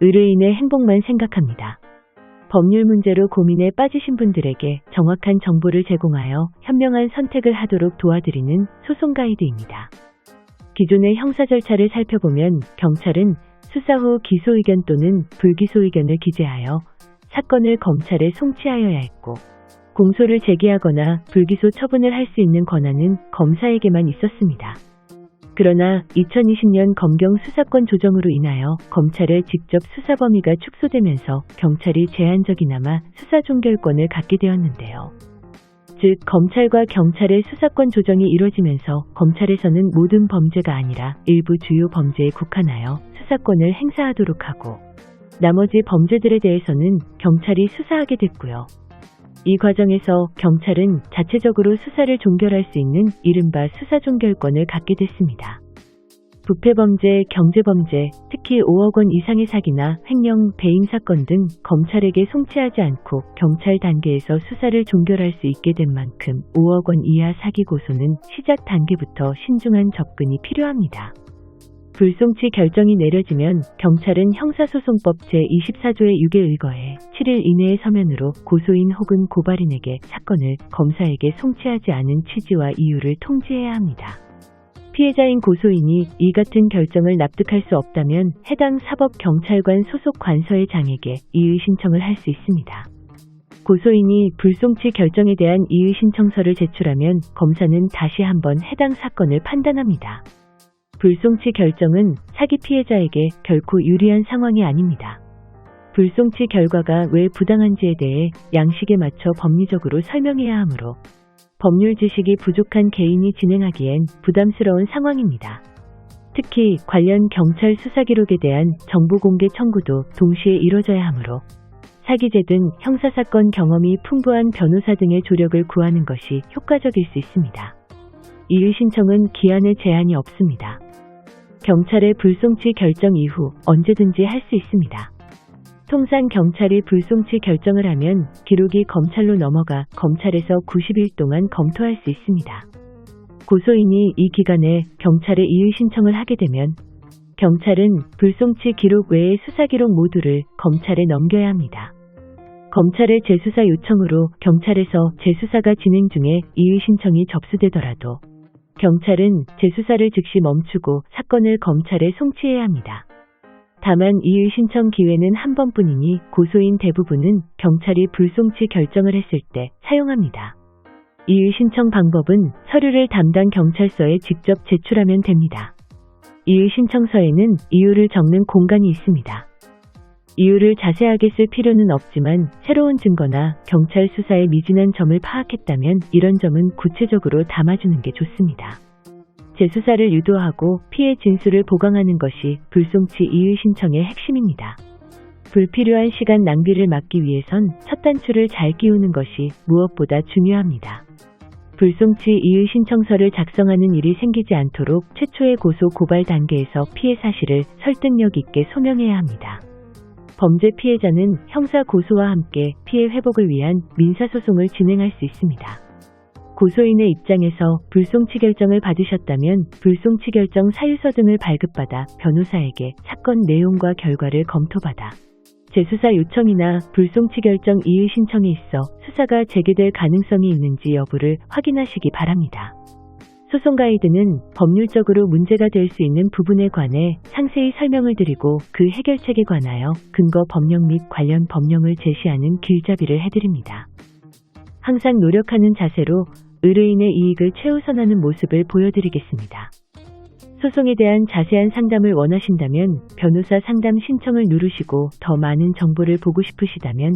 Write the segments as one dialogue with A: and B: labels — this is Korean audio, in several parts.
A: 의뢰인의 행복만 생각합니다. 법률 문제로 고민에 빠지신 분들에게 정확한 정보를 제공하여 현명한 선택을 하도록 도와드리는 소송 가이드입니다. 기존의 형사 절차를 살펴보면 경찰은 수사 후 기소 의견 또는 불기소 의견을 기재하여 사건을 검찰에 송치하여야 했고 공소를 제기하거나 불기소 처분을 할 수 있는 권한은 검사에게만 있었습니다. 그러나 2020년 검경 수사권 조정으로 인하여 검찰의 직접 수사 범위가 축소되면서 경찰이 제한적이나마 수사 종결권을 갖게 되었는데요. 즉, 검찰과 경찰의 수사권 조정이 이루어지면서 검찰에서는 모든 범죄가 아니라 일부 주요 범죄에 국한하여 수사권을 행사하도록 하고 나머지 범죄들에 대해서는 경찰이 수사하게 됐고요. 이 과정에서 경찰은 자체적으로 수사를 종결할 수 있는 이른바 수사 종결권을 갖게 됐습니다. 부패범죄, 경제범죄, 특히 5억 원 이상의 사기나 횡령, 배임 사건 등 검찰에게 송치하지 않고 경찰 단계에서 수사를 종결할 수 있게 된 만큼 5억 원 이하 사기 고소는 시작 단계부터 신중한 접근이 필요합니다. 불송치 결정이 내려지면 경찰은 형사소송법 제24조의 6에 의거해 7일 이내의 서면으로 고소인 혹은 고발인에게 사건을 검사에게 송치하지 않은 취지와 이유를 통지해야 합니다. 피해자인 고소인이 이 같은 결정을 납득할 수 없다면 해당 사법경찰관 소속 관서의 장에게 이의 신청을 할 수 있습니다. 고소인이 불송치 결정에 대한 이의 신청서를 제출하면 검사는 다시 한번 해당 사건을 판단합니다. 불송치 결정은 사기 피해자에게 결코 유리한 상황이 아닙니다. 불송치 결과가 왜 부당한지에 대해 양식에 맞춰 법리적으로 설명해야 하므로 법률 지식이 부족한 개인이 진행하기엔 부담스러운 상황입니다. 특히 관련 경찰 수사 기록에 대한 정보 공개 청구도 동시에 이뤄져야 하므로 사기죄 등 형사사건 경험이 풍부한 변호사 등의 조력을 구하는 것이 효과적일 수 있습니다. 이의 신청은 기한에 제한이 없습니다. 경찰의 불송치 결정 이후 언제든지 할 수 있습니다. 통상 경찰이 불송치 결정을 하면 기록이 검찰로 넘어가 검찰에서 90일 동안 검토할 수 있습니다. 고소인이 이 기간에 경찰에 이의 신청을 하게 되면 경찰은 불송치 기록 외의 수사 기록 모두를 검찰에 넘겨야 합니다. 검찰의 재수사 요청으로 경찰에서 재수사가 진행 중에 이의 신청이 접수되더라도 경찰은 재수사를 즉시 멈추고 사건을 검찰에 송치해야 합니다. 다만 이의 신청 기회는 한 번뿐이니 고소인 대부분은 경찰이 불송치 결정을 했을 때 사용합니다. 이의 신청 방법은 서류를 담당 경찰서에 직접 제출하면 됩니다. 이의 신청서에는 이유를 적는 공간이 있습니다. 이유를 자세하게 쓸 필요는 없지만 새로운 증거나 경찰 수사에 미진한 점을 파악했다면 이런 점은 구체적으로 담아주는 게 좋습니다. 재수사를 유도하고 피해 진술을 보강하는 것이 불송치 이의 신청의 핵심입니다. 불필요한 시간 낭비를 막기 위해선 첫 단추를 잘 끼우는 것이 무엇보다 중요합니다. 불송치 이의 신청서를 작성하는 일이 생기지 않도록 최초의 고소 고발 단계에서 피해 사실을 설득력 있게 소명해야 합니다. 범죄 피해자는 형사 고소와 함께 피해 회복을 위한 민사소송을 진행할 수 있습니다. 고소인의 입장에서 불송치 결정을 받으셨다면 불송치 결정 사유서 등을 발급받아 변호사에게 사건 내용과 결과를 검토받아 재수사 요청이나 불송치 결정 이의 신청이 있어 수사가 재개될 가능성이 있는지 여부를 확인하시기 바랍니다. 소송 가이드는 법률적으로 문제가 될 수 있는 부분에 관해 상세히 설명을 드리고 그 해결책에 관하여 근거 법령 및 관련 법령을 제시하는 길잡이를 해드립니다. 항상 노력하는 자세로 의뢰인의 이익을 최우선하는 모습을 보여드리겠습니다. 소송에 대한 자세한 상담을 원하신다면 변호사 상담 신청을 누르시고 더 많은 정보를 보고 싶으시다면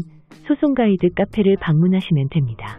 A: 소송 가이드 카페를 방문하시면 됩니다.